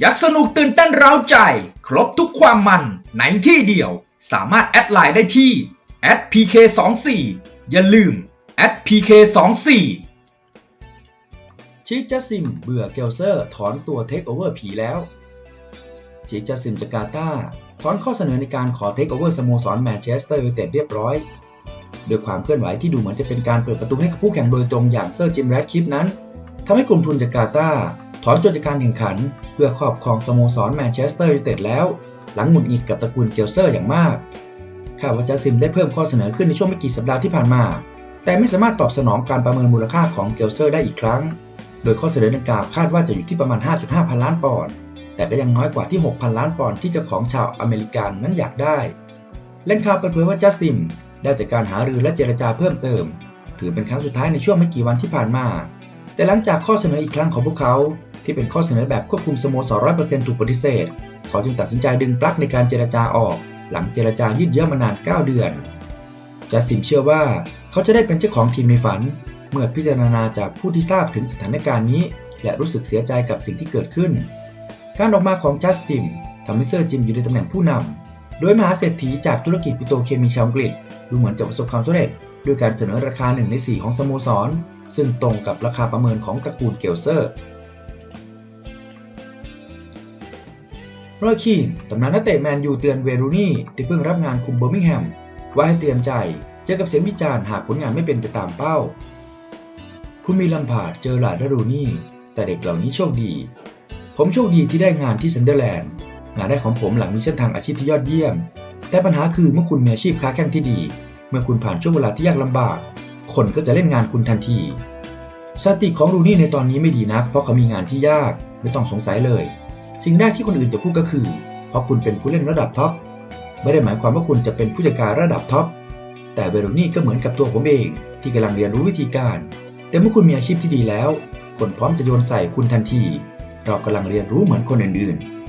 ยักสนุกตื่นเต้นเร้าใจ ครบทุกความมันในที่เดียว สามารถแอดไลน์ได้ที่ @pk24 อย่าลืม @pk24 ชิจัสซิมเบื่อเกลเซอร์ถอนตัวเทคโอเวอร์ผีแล้ว ชิจัสซิมจาการ์ตาถอนข้อเสนอในการขอเทคโอเวอร์สโมสรแมนเชสเตอร์ยูไนเต็ดเรียบร้อยโดยความเคลื่อนไหวที่ดูเหมือนจะเป็นการเปิดประตูให้กับคู่แข่งโดยตรงอย่างเซอร์จิมแรดคลิปนั้นทำให้กลุ่มทุนจาการ์ตา ถอนตัวจากการแข่งขัน เพื่อครอบครองสโมสรแมนเชสเตอร์ยูไนเต็ดแล้ว หลังหงุดหงิดกับตระกูลเกลเซอร์อย่างมากคาดว่าจัสซิมได้เพิ่มข้อเสนอขึ้นในช่วงไม่กี่สัปดาห์ที่ผ่านมา แต่ไม่สามารถตอบสนองการประเมินมูลค่าของเกลเซอร์ได้อีกครั้ง โดยข้อเสนอดังกล่าวคาดว่าจะอยู่ที่ประมาณ 5.5 พันล้านปอนด์แต่ก็ยังน้อยกว่าที่ 6,000 ล้านปอนด์ที่เจ้าของชาวอเมริกันนั้นอยากได้แหล่งข่าวเปิดเผยว่าจัสซิมได้จากการหารือและเจรจาเพิ่มเติม ถือเป็นครั้งสุดท้ายในช่วงไม่กี่วันที่ผ่านมา แต่หลังจากข้อเสนออีกครั้งของพวกเขา ที่เป็นข้อเสนอแบบควบคุมสโมสร100%ถูกปฏิเสธ เขาจึงตัดสินใจดึงปลั๊กในการเจรจาออก หลังเจรจายืดเยื้อมานาน 9 เดือนจัสซิมเชื่อว่าเขาจะได้เป็นเจ้าของทีมในฝัน เมื่อพิจารณาจากผู้ที่ทราบถึงสถานการณ์นี้ และรู้สึกเสียใจกับสิ่งที่เกิดขึ้น การออกมาของจัสตินทำให้เซอร์จิมอยู่ในตำแหน่งผู้นำโดยมหาเศรษฐีจากธุรกิจปิโตรเคมีชาวอังกฤษดูเหมือนจะประสบความสำเร็จด้วยการเสนอราคา1ใน 4 ของสโมสร ซึ่งตรงกับราคาประเมินของตระกูลเกลเซอร์ รอยคีนตำนานนักเตะแมนยูเตือนเวรูนี่ที่เพิ่งรับงานคุมเบอร์มิงแฮมว่าให้เตรียมใจเจอกับเสียงวิจารณ์หากผลงานไม่เป็นไปตามเป้า คุณมีลัมพาดเจอหลาดรูนี่ แต่เด็กเหล่านี้โชคดี ผมโชคดีที่ได้งานที่ซันเดอร์แลนด์ งานแรกของผมหลังมีเส้นทางอาชีพที่ยอดเยี่ยม แต่ปัญหาคือเมื่อคุณมีอาชีพค้าแข่งที่ดี เมื่อคุณผ่านช่วงเวลาที่ยากลำบาก คนก็จะเล่นงานคุณทันทีสติของรูนี่ในตอนนี้ไม่ดีนัก เพราะเขามีงานที่ยากไม่ต้องสงสัยเลย สิ่งแรกที่คนอื่นจะพูดก็คือ เพราะคุณเป็นผู้เล่นระดับท็อป ไม่ได้หมายความว่าคุณจะเป็นผู้จัดการระดับท็อป แต่เวโรนี่ก็เหมือนกับตัวผมเอง ที่กำลังเรียนรู้วิธีการ แต่เมื่อคุณมีอาชีพที่ดีแล้ว คนพร้อมจะโยนใส่คุณทันที เรากำลังเรียนรู้เหมือนคนอื่นๆ